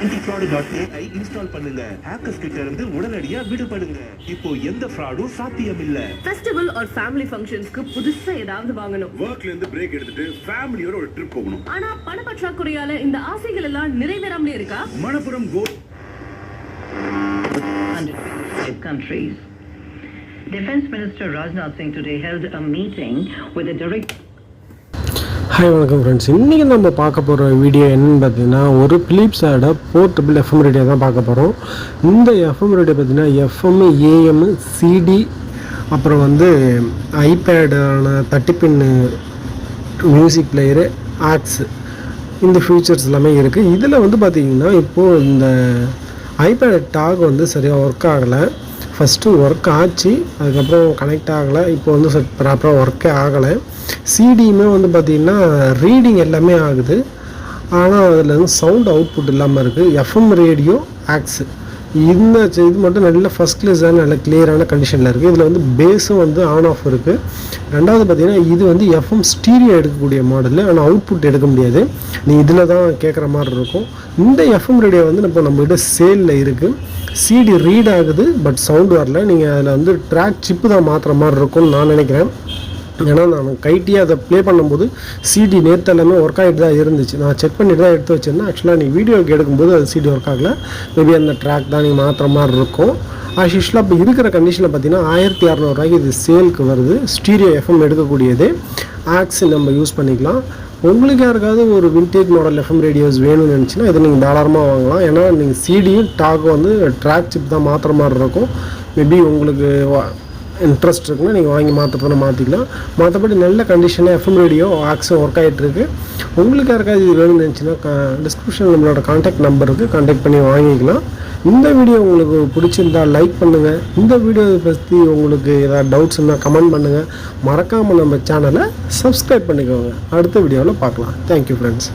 ஆன்டிஃப்ராடு dot AI install பண்ணுங்க. Hackers கிட்ட இருந்து உடனடியா விடுபடுங்க. இப்போ எந்த ஃப்ராடும் சாத்தியம் இல்ல ஃபெஸ்டிவல் ஆர் ஃபேமிலி ஃபங்க்ஷன்ஸ்க்கு புதுசா ஏதாவது வாங்கணும். ஒர்க்ல இருந்து பிரேக் எடுத்துட்டு ஃபேமிலியோட ஒரு ட்ரிப் போகணும். ஆனா பண பற்றாக்குறையால இந்த ஆசைகள் எல்லாம் நிறைவேறாமலே இருக்கா? Manappuram gold 155 countries. Defense Minister Rajnath Singh today held a meeting with the direct hi வணக்கம் ஃப்ரெண்ட்ஸ் இன்றைக்கி நம்ம பார்க்க போகிற வீடியோ என்னன்னு பார்த்தீங்கன்னா ஒரு பிலிப்ஸோட போர்ட்டபிள் எஃப்எம் ரேடியோ தான் பார்க்க போகிறோம் இந்த எஃப்எம் ரேடியோ பார்த்தீங்கன்னா எஃப்எம் ஏஎம் சிடி அப்புறம் வந்து ஐபேடான தட்டி பின்னு மியூசிக் பிளேயரு ஆக்ஸ் இந்த ஃபியூச்சர்ஸ் எல்லாமே இருக்குது இதில் வந்து பார்த்திங்கன்னா இப்போது இந்த ஐபேட் டாக் வந்து சரியாக ஒர்க் ஆகலை. ஃபஸ்ட்டு ஒர்க் ஆச்சு அதுக்கப்புறம் கனெக்ட் ஆகலை. இப்போ வந்து ப்ராப்பராக ஒர்க்கே ஆகலை. சிடியுமே வந்து பார்த்திங்கன்னா ரீடிங் எல்லாமே ஆகுது. ஆனால் அதில் வந்து சவுண்ட் அவுட்புட் இல்லாமல் இருக்குது எஃப்எம் ரேடியோ ஆக்ஸு இந்த இது மட்டும் நல்ல ஃபஸ்ட் கிளாஸான நல்ல கிளியரான கண்டிஷனில் இருக்குது இதில் வந்து பேஸும் வந்து ஆன் ஆஃப் இருக்குது ரெண்டாவது பார்த்தீங்கன்னா இது வந்து எஃப்எம் ஸ்டீரியோ எடுக்கக்கூடிய மாடல் ஆனால் அவுட்புட் எடுக்க முடியாது. நீ இதில் தான் கேட்குற மாதிரி இருக்கும். இந்த எஃப்எம் ரேடியோ வந்து இப்போ நம்மகிட்ட சேலில் இருக்குது சிடி ரீட் ஆகுது பட் சவுண்ட் வரல. நீங்கள் அதில் வந்து ட்ராக் சிப்பு தான் மாற்றுற மாதிரி இருக்கும்னு நான் நினைக்கிறேன். ஏன்னா நான் கைட்டி அதை ப்ளே பண்ணும்போது சிடி நேற்று எல்லாமே ஒர்க் ஆகிட்டு தான் இருந்துச்சு. நான் செக் பண்ணிட்டு தான் எடுத்து வச்சிருந்தேன். ஆக்சுவலாக நீ வீடியோக்கு எடுக்கும்போது அது சிடி ஒர்க் ஆகல. மேபி அந்த ட்ராக் தான் நீங்கள் மாற்றுற மாதிரி இருக்கும். ஆஷிஷில் இப்போ இருக்கிற கண்டிஷனில் பார்த்தீங்கன்னா ஆயிரத்தி இரநூறுவாய்க்கு இது சேலுக்கு வருது. ஸ்டீரியோ எஃப்எம் எடுக்கக்கூடியது. ஆக்ஸ் நம்ம யூஸ் பண்ணிக்கலாம். உங்களுக்கு யாருக்காவது ஒரு விண்டேஜ் மாடல் எஃப்எம் ரேடியோஸ் வேணும்னு நினச்சின்னா இதை நீங்கள் தாராளமாக வாங்கலாம். ஏன்னா நீங்கள் சிடியும் டாக் வந்து ட்ராக் சிப் தான் மாற்றுற மாதிரி இருக்கும். மேபி உங்களுக்கு வா- இன்ட்ரெஸ்ட் இருக்குன்னா நீங்கள் வாங்கி மாற்றப்போன மாற்றிக்கலாம் மற்றபடி நல்ல கண்டிஷனாக எஃப்எம் ரேடியோ ஆக்ஸும் ஒர்க் ஆகிட்டுருக்கு உங்களுக்கு யாருக்காவது இது வேணும்னு நினச்சின்னா டிஸ்கிரிப்ஷனில் நம்மளோட காண்டாக்ட் நம்பர் இருக்குது காண்டாக்ட் பண்ணி வாங்கிக்கலாம். இந்த வீடியோ உங்களுக்கு பிடிச்சிருந்தா லைக் பண்ணுங்கள் இந்த வீடியோ பற்றி உங்களுக்கு ஏதாவது டவுட்ஸ் இருந்தால் கமெண்ட் பண்ணுங்கள் மறக்காமல் நம்ம சேனலை சப்ஸ்கிரைப் பண்ணிக்கோங்க. அடுத்த வீடியோவில் பார்க்கலாம். Thank you friends